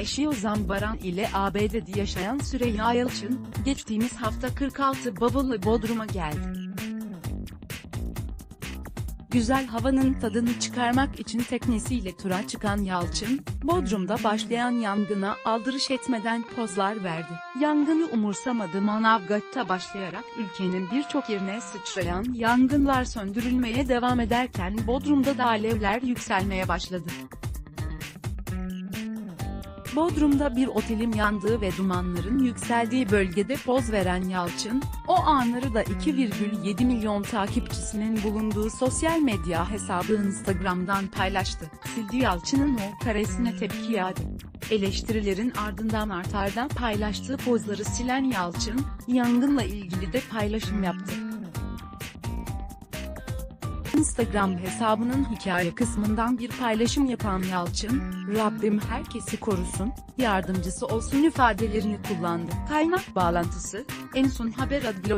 eşi Ozan Baran ile ABD'de yaşayan Süreyya Yalçın, geçtiğimiz hafta 46 bavulla Bodrum'a geldi. Güzel havanın tadını çıkarmak için teknesiyle tura çıkan Yalçın, Bodrum'da başlayan yangına aldırış etmeden pozlar verdi. Yangını umursamadı Manavgat'ta başlayarak ülkenin birçok yerine sıçrayan yangınlar söndürülmeye devam ederken Bodrum'da da alevler yükselmeye başladı. Bodrum'da bir otelin yandığı ve dumanların yükseldiği bölgede poz veren Yalçın, o anları da 2,7 milyon takipçisinin bulunduğu sosyal medya hesabı Instagram'dan paylaştı. Sildi Yalçın'ın o karesine tepki yağdı. Eleştirilerin ardından artardan paylaştığı pozları silen Yalçın, yangınla ilgili de paylaşım yaptı. Instagram hesabının hikaye kısmından bir paylaşım yapan Yalçın, Rabbim herkesi korusun, yardımcısı olsun ifadelerini kullandı. Kaynak bağlantısı, en son haber adlı